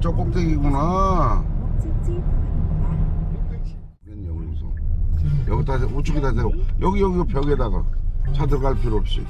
저 꼭대기구나. 목적지 부근입니다. 맨 여기서 여기다 대- 우측에다 대고 여기 여기 벽에다가 차 들어갈 필요 없이.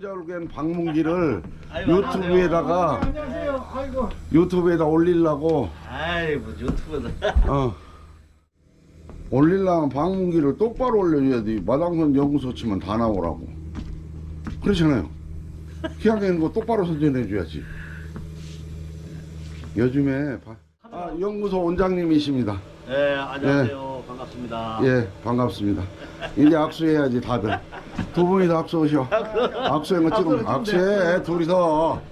전자올겐 방문기를 유튜브에다가 유튜브에다 올리려고. 아이 뭐 유튜브는 어. 올리려면 방문기를 똑바로 올려줘야지 마당선 연구소 치면 다 나오라고. 그렇잖아요. 희한하게 있는 거 똑바로 선전해줘야지. 요즘에 바- 아, 연구소 원장님이십니다. 네 안녕하세요. 반갑습니다. 예 반갑습니다. 이제 악수해야지 다들 두 분이 다 악수하셔. 악수한 거 찍으면 악수해 둘이서.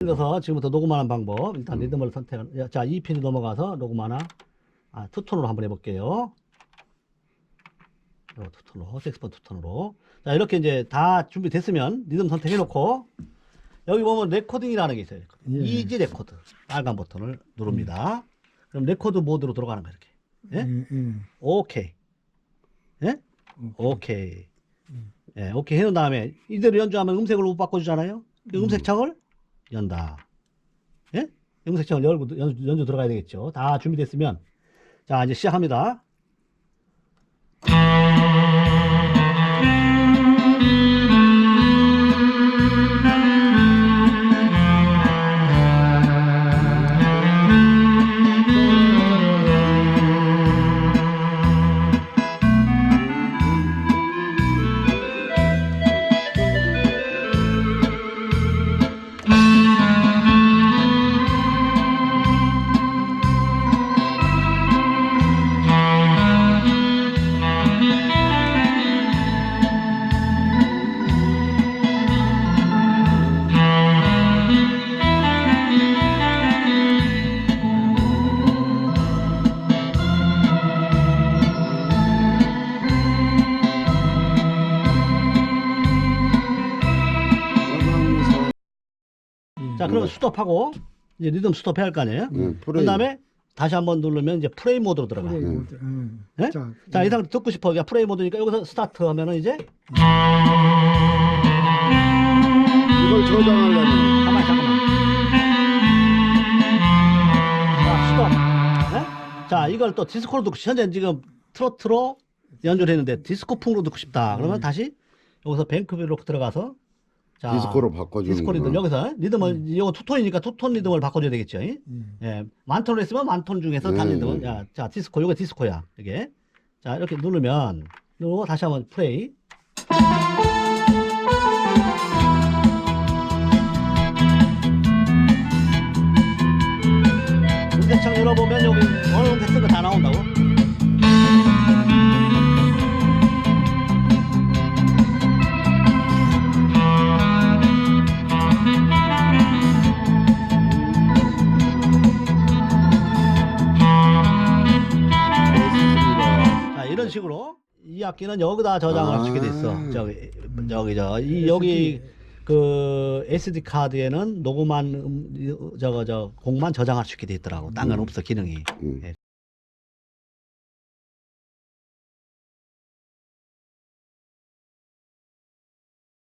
그래서 지금부터 녹음하는 방법 일단 리듬을 선택 자 2편이 넘어가서 녹음 하나. 아, 투톤으로 한번 해볼게요. 요 투톤으로 색스폰 투톤으로. 자 이렇게 이제 다 준비됐으면 리듬 선택해 놓고 여기 보면 레코딩이라는 게 있어요. 예. 이지 레코드 빨간 버튼을 누릅니다. 그럼 레코드 모드로 들어가는 거예요 이렇게. 예? 음, 음. 오케이. 예? 오케이. 예, 오케이. 해놓은 다음에 이대로 연주하면 음색을 못 바꿔주잖아요? 그 음색창을 연다. 예? 음색창을 열고 연주, 연주 들어가야 되겠죠. 다 준비됐으면. 자 이제 시작합니다 자 그러면 스톱하고 이제 리듬 스톱해야 할 거 아니에요 예, 그 프레임. 다음에 다시 한번 누르면 이제 프레이 모드로 들어가 그래, 음. 이거, 음. 예? 자, 자, 이 상태 듣고 싶어. 야, 프레이 모드니까 여기서 스타트 하면은 이제 이걸 저장하려면 가만 잠깐만. 자, 스톱. 네? 자, 이걸 또 디스코로 듣고 싶- 현재 지금 트로트로 연주를 했는데 디스코풍으로 듣고 싶다. 그러면 다시 여기서 뱅크비로 들어가서 자, 디스코로 바꿔주는 디스코 리듬. 여기서 리듬을 이거 투톤이니까 투톤 리듬을 바꿔줘야 되겠죠. 이? 음. 예, 만톤을 했으면 만톤 중에서 네, 단 리듬. 네. 자, 자, 디스코 이거 디스코야. 이게. 자, 이렇게 누르면 누르고 다시 한번 플레이. 음색창 열어보면 여기 어느 음색 쓴거 다 나온다고. 식으로 이 악기는 여기다 저장을 할수 있게 돼 있어. 아. 저기 저기 저이 여기 그 SD 카드에는 녹음한 음, 저거 저 곡만 저장할 수 있게 돼 있더라고. 딴건 없어 기능이. 음. 예.